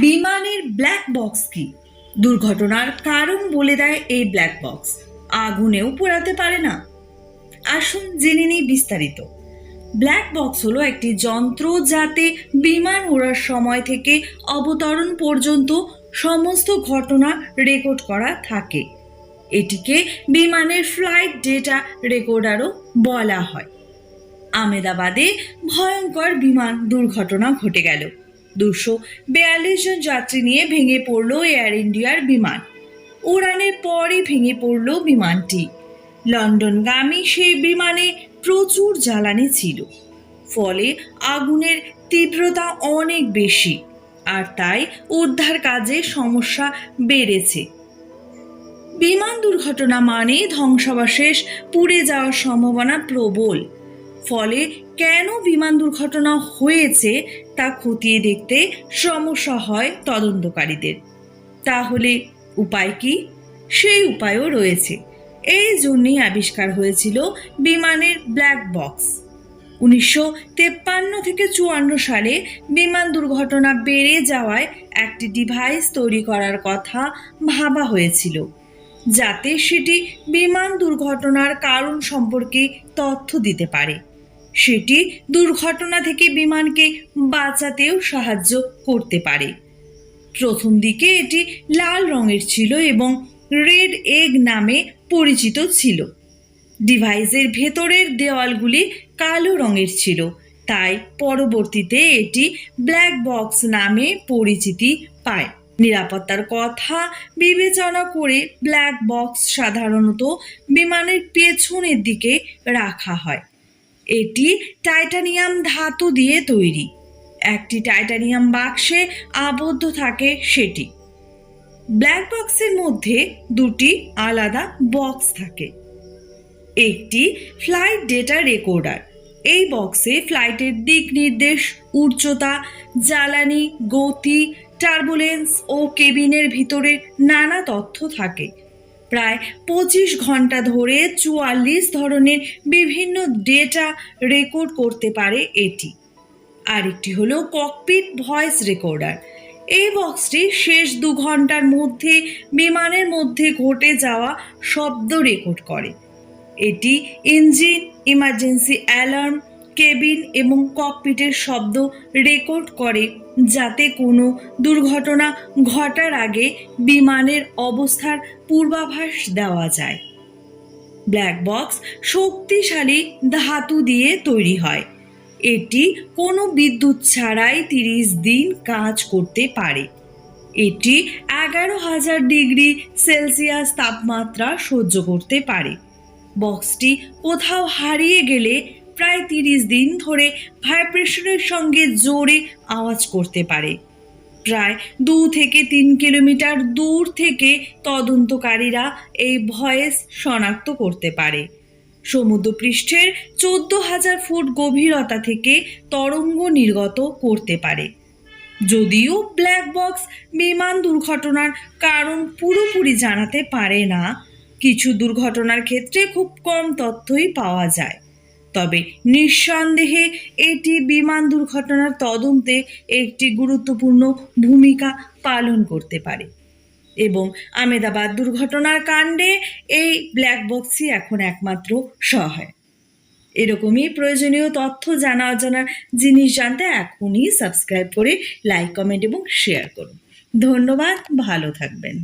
বিমানের black box কি? দুর্ঘটনার কারণ বলে দেয় এই ব্ল্যাক বক্স আগুনেও পোড়াতে পারে না। আসুন জেনে নিই বিস্তারিত। ব্ল্যাক বক্স হলো একটি যন্ত্র যাতে বিমান ওড়ার সময় থেকে অবতরণ পর্যন্ত সমস্ত ঘটনা রেকর্ড করা থাকে। এটিকে বিমানের ফ্লাইট ডেটা রেকর্ডারও বলা হয়। আমেদাবাদে ভয়ঙ্কর বিমান দুর্ঘটনা ঘটে গেল। দুশো বিয়াল্লিশ জন যাত্রী নিয়ে ভেঙে পড়ল এয়ার ইন্ডিয়ার বিমান। উড়ানের পরই ভেঙে পড়ল বিমানটি। লন্ডনগামী সেই বিমানে প্রচুর জ্বালানি ছিল, ফলে আগুনের তীব্রতা অনেক বেশি, আর তাই উদ্ধার কাজে সমস্যা বেড়েছে। বিমান দুর্ঘটনা মানে ধ্বংসাবশেষ, পুড়ে যাওয়ার সম্ভাবনা প্রবল। ফলে কেন বিমান দুর্ঘটনা হয়েছে তা খতিয়ে দেখতে সমস্যা হয় তদন্তকারীদের। তাহলে উপায় কি? সেই উপায়ও রয়েছে। এই জন্যই আবিষ্কার হয়েছিল বিমানের ব্ল্যাক বক্স। উনিশশো তেপ্পান্ন থেকে চুয়ান্ন সালে বিমান দুর্ঘটনা বেড়ে যাওয়ায় একটি ডিভাইস তৈরি করার কথা ভাবা হয়েছিল, যাতে সেটি বিমান দুর্ঘটনার কারণ সম্পর্কে তথ্য দিতে পারে। সেটি দুর্ঘটনা থেকে বিমানকে বাঁচাতেও সাহায্য করতে পারে। প্রথম দিকে এটি লাল রঙের ছিল এবং রেড এগ নামে পরিচিত ছিল। ডিভাইসের ভেতরের দেওয়ালগুলি কালো রঙের ছিল, তাই পরবর্তীতে এটি ব্ল্যাক বক্স নামে পরিচিতি পায়। নিরাপত্তার কথা বিবেচনা করে ব্ল্যাক বক্স সাধারণত বিমানের পেছনের দিকে রাখা হয়। এটি টাইটানিয়াম ধাতু দিয়ে তৈরি। একটি টাইটানিয়াম বাক্সে আবদ্ধ থাকে সেটি। ব্ল্যাক বক্সের মধ্যে দুটি আলাদা বক্স থাকে। একটি ফ্লাইট ডেটা রেকর্ডার। এই বক্সে ফ্লাইটের দিক নির্দেশ, উচ্চতা, জ্বালানি, গতি, টার্বুলেন্স ও কেবিনের ভিতরে নানা তথ্য থাকে। প্রায় পঁচিশ ঘণ্টা ধরে চুয়াল্লিশ ধরনের বিভিন্ন ডেটা রেকর্ড করতে পারে এটি। আরেকটি হলো ককপিট ভয়েস রেকর্ডার। এই বক্সটি শেষ দু ঘণ্টার মধ্যে, বিমানের মধ্যে ঘটে যাওয়া শব্দ রেকর্ড করে। এটি ইঞ্জিন, ইমার্জেন্সি অ্যালার্ম কেবিন এবং ককপিটের শব্দ রেকর্ড করে যাতে কোনো দুর্ঘটনা ঘটার আগে বিমানের অবস্থার পূর্বাভাস দেওয়া যায়। ব্ল্যাক বক্স শক্তিশালী ধাতু দিয়ে তৈরি হয়। এটি কোনো বিদ্যুৎ ছাড়াই তিরিশ দিন কাজ করতে পারে। এটি এগারো হাজার ডিগ্রি সেলসিয়াস তাপমাত্রা সহ্য করতে পারে। বক্সটি কোথাও হারিয়ে গেলে প্রায় তিরিশ দিন ধরে ভাইব্রেশনের সঙ্গে জোরে আওয়াজ করতে পারে। প্রায় দু থেকে তিন কিলোমিটার দূর থেকে তদন্তকারীরা এই ভয়েস শনাক্ত করতে পারে। সমুদ্রপৃষ্ঠের চোদ্দ হাজার ফুট গভীরতা থেকে তরঙ্গ নির্গত করতে পারে। যদিও ব্ল্যাক বক্স বিমান দুর্ঘটনার কারণ পুরোপুরি জানাতে পারে না, কিছু দুর্ঘটনার ক্ষেত্রে খুব কম তথ্যই পাওয়া যায়। তবে নিঃসন্দেহে এটি বিমান দুর্ঘটনার তদন্তে একটি গুরুত্বপূর্ণ ভূমিকা পালন করতে পারে। এবং আমেদাবাদ দুর্ঘটনার কাণ্ডে এই ব্ল্যাক বক্সই এখন একমাত্র সহায় এরকমই প্রয়োজনীয় তথ্য, জানা অজানা জিনিস জানতে এখনই সাবস্ক্রাইব করে লাইক কমেন্ট এবং শেয়ার করুন। ধন্যবাদ, ভালো থাকবেন।